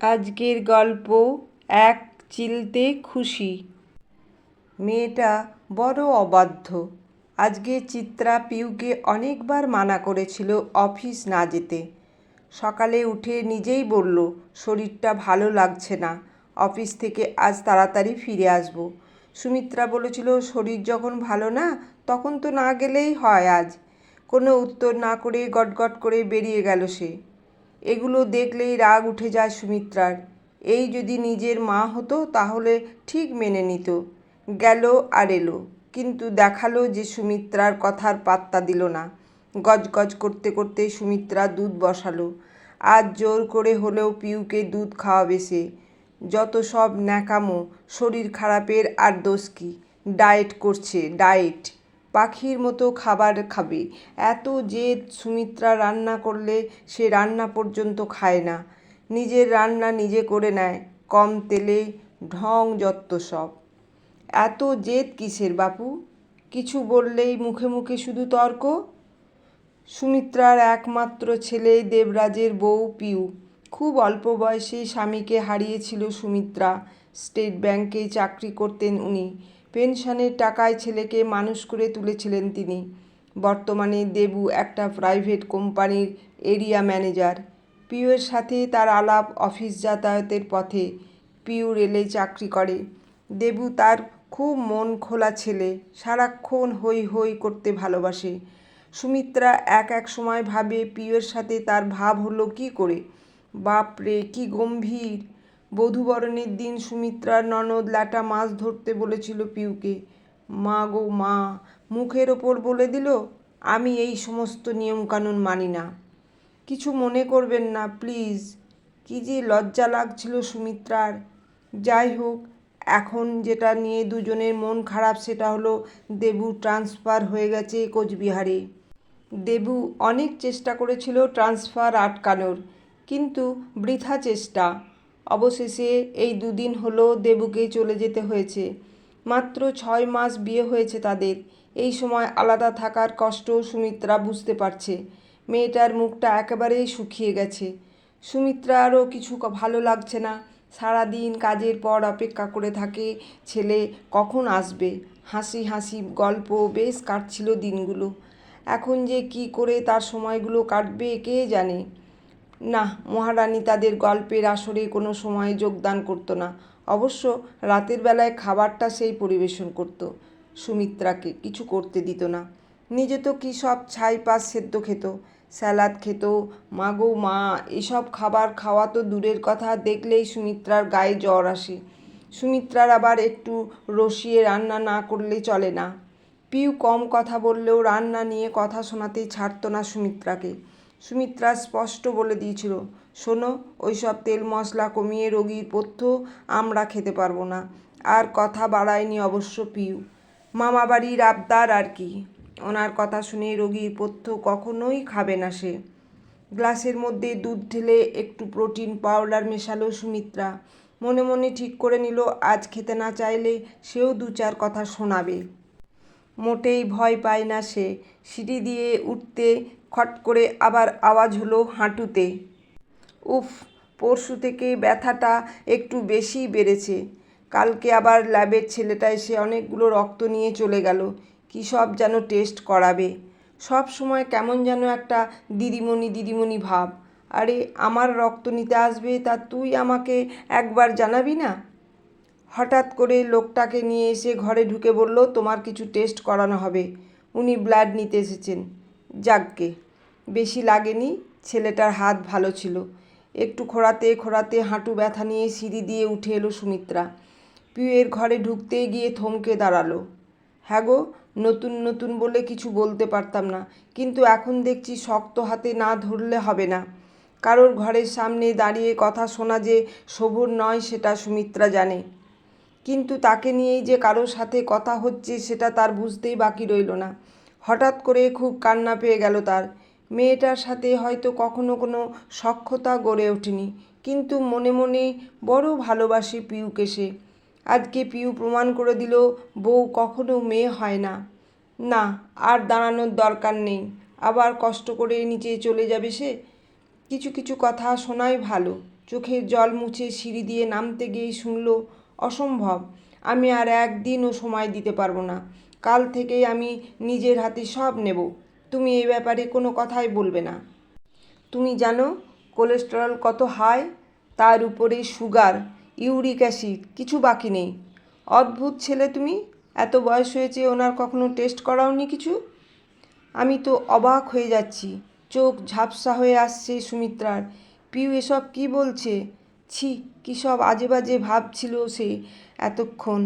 আজকের গল্প এক চিলতে খুশি। মেয়েটা বড় অবাধ্য। আজকে চিত্রা পিউকে অনেকবার মানা করেছিল অফিস না যেতে। সকালে উঠে নিজেই বলল, শরীরটা ভালো লাগছে না। অফিস থেকে আজ তাড়াতাড়ি ফিরে আসব। সুমিত্রা বলেছিল, শরীর যখন ভালো না, তখন তো না গেলেই হয় আজ। কোনো উত্তর না করে গটগট করে বেরিয়ে গেল সে। এগুলো দেখলেই রাগ উঠে যায় সুমিত্রার। এই যদি নিজের মা হতো, তাহলে ঠিক মেনে নিত। গেল আর এলো, কিন্তু দেখাল যে সুমিত্রার কথার পাত্তা দিল না। গজগজ করতে করতে সুমিত্রা দুধ বসালো। আজ জোর করে হলেও পিউকে দুধ খাওয়াবে সে। যত সব ন্যাকামো, শরীর খারাপের আর দোষ কি? ডায়েট করছে, ডায়েট। পাখির মতো খাবার খাবে। এত জেদ, সুমিত্রা রান্না করলে সে রান্না পর্যন্ত খায় না। নিজের রান্না নিজে করে নেয়, কম তেলে ঢং যত্ত সব। এত জেদ কিসের বাপু? কিছু বললেই মুখে মুখে শুধু তর্ক? সুমিত্রার একমাত্র ছেলে দেবরাজের বউ পিউ। খুব অল্প বয়সে স্বামীকে হারিয়েছিল সুমিত্রা। স্টেট ব্যাংকে চাকরি করতেন উনি। পেনশনের টাকায় ছেলেকে মানুষ করে তুলেছিলেন তিনি। বর্তমানে দেবু একটা প্রাইভেট কোম্পানির এরিয়া ম্যানেজার। পিউয়ের সাথে তার আলাপ অফিস যাতায়াতের পথে পিউ রেলে চাকরি করে। দেবু তার খুব মন খোলা ছেলে, সারাক্ষণ হই হই করতে ভালোবাসে। সুমিত্রা এক এক সময় ভাবে পিউয়ের সাথে তার ভাব হলো কি করে? বাপরে, কি গম্ভীর! বধূবরণের দিন সুমিত্রার ননদ ল্যাটা মাছ ধরতে বলেছিল পিউকে। মা গো, মা, মুখের ওপর বলে দিল, আমি এই সমস্ত নিয়মকানুন মানি না। কিছু মনে করবেন না, প্লিজ। কী যে লজ্জা লাগছিল সুমিত্রার। যাই হোক, এখন যেটা নিয়ে দুজনের মন খারাপ সেটা হলো দেবু ট্রান্সফার হয়ে গেছে কোচবিহারে। দেবু অনেক চেষ্টা করেছিল ট্রান্সফার আটকানোর, কিন্তু বৃথা চেষ্টা। অবশেষে এই দুদিন হলো দেবুকে চলে যেতে হয়েছে। মাত্র ছয় মাস বিয়ে হয়েছে তাদের। এই সময় আলাদা থাকার কষ্ট সুমিত্রা বুঝতে পারছে। মেয়েটার মুখটা একেবারেই শুকিয়ে গেছে। সুমিত্রা আরও কিছু ভালো লাগছে না। সারাদিন কাজের পর অপেক্ষা করে থাকে ছেলে কখন আসবে? হাসি হাসি গল্প বেশ কাটছিল দিনগুলো। এখন যে কি করে তার সময়গুলো কাটবে কে জানে? না, মহারানী তাদের গল্পের আসরে কোনো সময় যোগদান করতো না। অবশ্য রাতের বেলায় খাবারটা সেই পরিবেশন করত। সুমিত্রাকে কিছু করতে দিত না। নিজে তো কী সব ছাই পাস সেদ্ধ খেত, স্যালাদ খেত, মাগো মা, এসব খাবার খাওয়া তো দূরের কথা, দেখলেই সুমিত্রার গায়ে জ্বর আসে। সুমিত্রার আবার একটু রসিয়ে রান্না না করলে চলে না। পিউ কম কথা বললেও রান্না নিয়ে কথা শোনাতেই ছাড়তো না সুমিত্রাকে। সুমিত্রা স্পষ্ট বলে দিয়েছিল, শোনো, ওইসব তেল মশলা কমিয়ে রোগীর পথ্য আমরা খেতে পারব না। আর কথা বাড়ায়নি অবশ্য পিউ। মামাবাড়ির আবদার আর কি। ওনার কথা শুনে রোগীর পথ্য কখনোই খাবে না সে। গ্লাসের মধ্যে দুধ ঢেলে একটু প্রোটিন পাউডার মেশালো সুমিত্রা। মনে মনে ঠিক করে নিল, আজ খেতে না চাইলে সেও দু চার কথা শোনাবে। মোটেই ভয় পায় না সে। সিঁড়ি দিয়ে উঠতে খট করে আবার আওয়াজ হলো হাঁটুতে। উফ, পরশু থেকে ব্যথাটা একটু বেশিই বেড়েছে। কালকে আবার ল্যাবের ছেলেটা এসে অনেকগুলো রক্ত নিয়ে চলে গেল। কী সব যেন টেস্ট করাবে। সব সময় কেমন যেন একটা দিদিমণি দিদিমণি ভাব। আরে, আমার রক্ত নিতে আসবে তা তুই আমাকে একবার জানাবি না? হঠাৎ করে লোকটাকে নিয়ে এসে ঘরে ঢুকে বলল, তোমার কিছু টেস্ট করানো হবে। উনি ব্লাড নিতে এসেছেন। যাককে বেশি লাগেনি, ছেলেটার হাত ভালো ছিল। একটু খোঁড়াতে খোঁড়াতে হাঁটু ব্যথা নিয়ে সিঁড়ি দিয়ে উঠে এলো সুমিত্রা। পিউয়ের ঘরে ঢুকতে গিয়ে থমকে দাঁড়াল। হ্যাঁ গো, নতুন নতুন বলে কিছু বলতে পারতাম না, কিন্তু এখন দেখছি শক্ত হাতে না ধরলে হবে না। কারোর ঘরের সামনে দাঁড়িয়ে কথা শোনা যে শোভন নয় সেটা সুমিত্রা জানে। কিন্তু তাকে নিয়েই যে কারোর সাথে কথা হচ্ছে সেটা তার বুঝতেই বাকি রইল না। হঠাৎ করে খুব কান্না পেয়ে গেল তার। মেয়েটার সাথে হয়তো কখনো কোনো সক্ষতা গড়ে ওঠেনি। কিন্তু মনে মনে বড় ভালোবাসে পিউকে সে। আজকে পিউ প্রমাণ করে দিল, বউ কখনো মেয়ে হয় না। না, আর দাঁড়ানোর দরকার নেই। আবার কষ্ট করে নিচে চলে যাবে সে? কিছু কিছু কথা শোনাই ভালো। চোখের জল মুছে সিঁড়ি দিয়ে নামতে গিয়েই শুনল, অসম্ভব, আমি আর একদিনও সময় দিতে পারব না। কাল থেকেই আমি নিজের হাতে সব নেব। তুমি এই ব্যাপারে কোনো কথাই বলবে না। তুমি জানো, কোলেস্টেরল কত হাই, তার উপরে সুগার, ইউরিক অ্যাসিড, কিছু বাকি নেই। অদ্ভুত ছেলে তুমি, এত বয়স হয়েছে ওনার কখনো টেস্ট করাওনি কিছু? আমি তো অবাক হয়ে যাচ্ছি, চোখ ঝাপসা হয়ে আসছে সুমিত্রার। পিউ এসব কি বলছে? ছি, কী সব আজে বাজে ভাবছিল সে এতক্ষণ।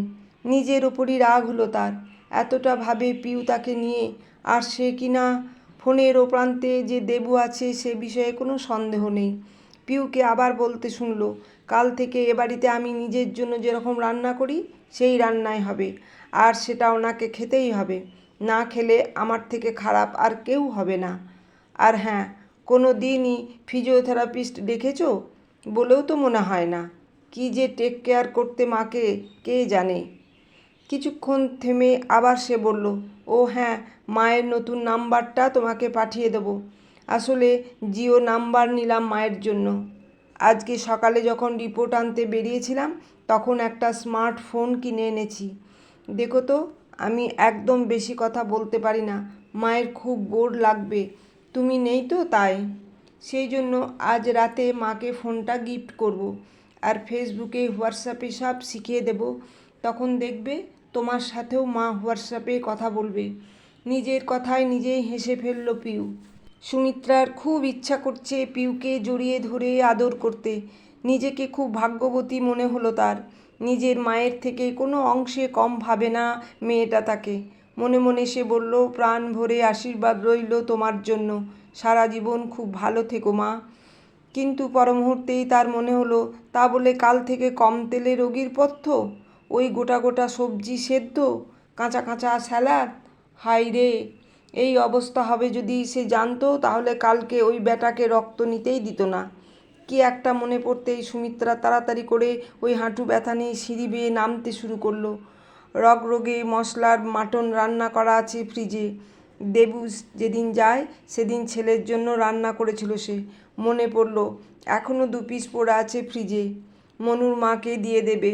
নিজের ওপরই রাগ হলো তার। এতটা ভাবে পিউ তাকে নিয়ে। আর সে কিনা ফোনের ও প্রান্তে যে দেবু আছে সে বিষয়ে কোনো সন্দেহ নেই। পিউকে আবার বলতে শুনলো, কাল থেকে এ বাড়িতে আমি নিজের জন্য যেরকম রান্না করি, সেই রান্নাই হবে। আর সেটা ওনাকে খেতেই হবে। না খেলে আমার থেকে খারাপ আর কেউ হবে না। আর হ্যাঁ কোনো দিনই ফিজিওথেরাপিস্ট দেখেছ? বলেও তো মনে হয় না। কি যে টেক কেয়ার করতে মাকে, কে জানে? কিছুক্ষণ থেমে আবার সে বলল, ও হ্যাঁ মায়ের নতুন নাম্বারটা তোমাকে পাঠিয়ে দেবো। আসলে জিও নাম্বার নিলাম মায়ের জন্য। আজকে সকালে যখন রিপোর্ট আনতে বেরিয়েছিলাম, তখন একটা স্মার্টফোন কিনে এনেছি। দেখো তো, আমি একদম বেশি কথা বলতে পারি না। মায়ের খুব বোর লাগবে। তুমি নেই তো তাই। সেই জন্য আজ রাতে মাকে ফোনটা গিফট করব। আর ফেসবুকে হোয়াটসঅ্যাপে সব শিখিয়ে দেব। তখন দেখবে তোমার সাথেও মা হোয়াটসঅ্যাপে কথা বলবে। নিজের কথায় নিজেই হেসে ফেলল পিউ। সুমিত্রার খুব ইচ্ছা করছে পিউকে জড়িয়ে ধরে আদর করতে। নিজেকে খুব ভাগ্যবতী মনে হলো তার। নিজের মায়ের থেকে কোনো অংশে কম ভাবে না মেয়েটা তাকে। মনে মনে সে বলল, প্রাণ ভরে আশীর্বাদ রইল তোমার জন্য। সারা জীবন খুব ভালো থেকো মা। কিন্তু পরমুহূর্তেই তার মনে হলো, তা বলে কাল থেকে কম তেলে রোগীর পথ্য? ওই গোটা গোটা সবজি সেদ্ধ, কাঁচা কাঁচা স্যালাড? হাই রে, এই অবস্থা হবে যদি সে জানতো, তাহলে কালকে ওই ব্যাটাকে রক্ত নিতেই দিত না। কি একটা মনে পড়তেই সুমিত্রা তাড়াতাড়ি করে ওই হাঁটু ব্যথা নিয়ে সিঁড়ি বেয়ে নামতে শুরু করল। রগ রোগে মশলার মাটন রান্না করা আছে ফ্রিজে। দেবু যেদিন যায়, সেদিন ছেলের জন্য রান্না করেছিল সে। মনে পড়ল এখনও দু পিস পড়ে আছে ফ্রিজে। মনুর মাকে দিয়ে দেবে।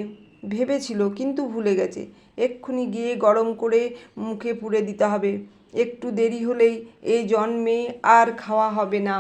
ভেবেছিল, কিন্তু ভুলে গেছে। এক্ষুনি গিয়ে গরম করে মুখে পুরে দিতে হবে। একটু দেরি হলেই এই জন্মে আর খাওয়া হবে না।